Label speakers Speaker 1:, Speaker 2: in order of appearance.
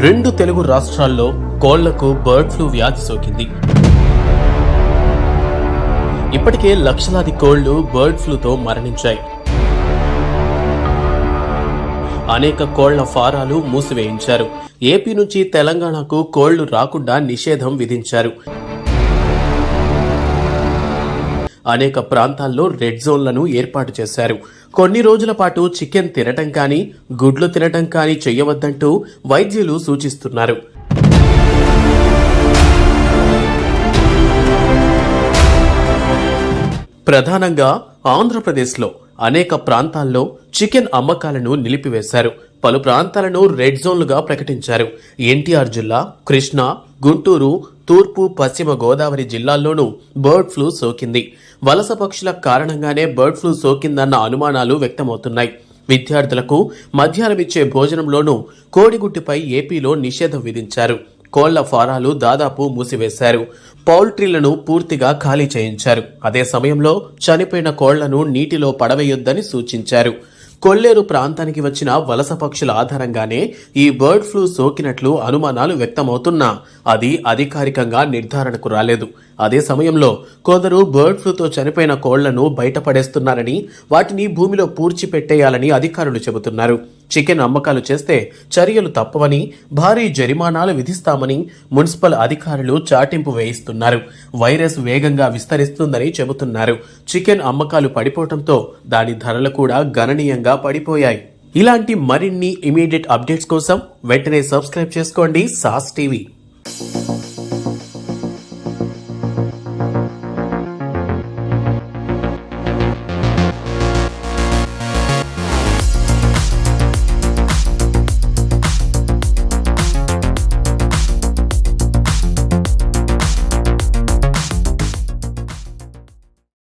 Speaker 1: రెండు తెలుగు రాష్ట్రాల్లో కోళ్ళకు బర్డ్ ఫ్లూ వ్యాధి సోకింది. ఇప్పటికే లక్షలాది కోళ్ళు బర్డ్ ఫ్లూతో మరణించాయి. అనేక కోళ్ళ ఫారాలు మూసివేయించారు. ఏపీ నుంచి తెలంగాణకు కోళ్ళు రాకుండా నిషేధం విధించారు. అనేక ప్రాంతాల్లో రెడ్ జోన్లను ఏర్పాటు చేశారు. కొన్ని రోజుల పాటు చికెన్ తినటం కానీ గుడ్లు తినటం కానీ చేయవద్దంటూ వైద్యులు సూచిస్తున్నారు. ప్రధానంగా ఆంధ్రప్రదేశ్లో అనేక ప్రాంతాల్లో చికెన్ అమ్మకాలను నిలిపివేశారు. పలు ప్రాంతాలను రెడ్ జోన్లుగా ప్రకటించారు. ఎన్టీఆర్ జిల్లా కృష్ణా గుంటూరు తూర్పు పశ్చిమ గోదావరి జిల్లాల్లోనూ బర్డ్ ఫ్లూ సోకింది. వలస పక్షుల కారణంగానే బర్డ్ ఫ్లూ సోకిందన్న అనుమానాలు వ్యక్తమవుతున్నాయి. విద్యార్థులకు మధ్యాహ్నమిచ్చే భోజనంలోనూ కోడిగుడ్డుపై ఏపీలో నిషేధం విధించారు. కోళ్ళ ఫారాలు దాదాపు మూసివేశారు. పౌల్ట్రీలను పూర్తిగా ఖాళీ చేయించారు. అదే సమయంలో చనిపోయిన కోళ్ళను నీటిలో పడవేయొద్దని సూచించారు. కొల్లేరు ప్రాంతానికి వచ్చిన వలస పక్షుల ఆధారంగానే ఈ బర్డ్ ఫ్లూ సోకినట్లు అనుమానాలు వ్యక్తమవుతున్నా. అది అధికారికంగా నిర్ధారణకు రాలేదు. అదే సమయంలో కొందరు బర్డ్ ఫ్లూతో చనిపోయిన కోళ్ళను బయటపడేస్తున్నారని వాటిని భూమిలో పూడ్చిపెట్టేయాలని అధికారులు చెబుతున్నారు. చికెన్ అమ్మకాలు చేస్తే చర్యలు తప్పవని భారీ జరిమానాలు విధిస్తామని మున్సిపల్ అధికారులు చాటింపు వేయిస్తున్నారు. వైరస్ వేగంగా విస్తరిస్తుందని చెబుతున్నారు. చికెన్ అమ్మకాలు పడిపోవడంతో దాని ధరలు కూడా గణనీయంగా పడిపోయాయి. ఇలాంటి మరిన్ని ఇమీడియట్ అప్డేట్స్ కోసం వెంటనే సబ్స్క్రైబ్ చేసుకోండి సాస్ టీవీ.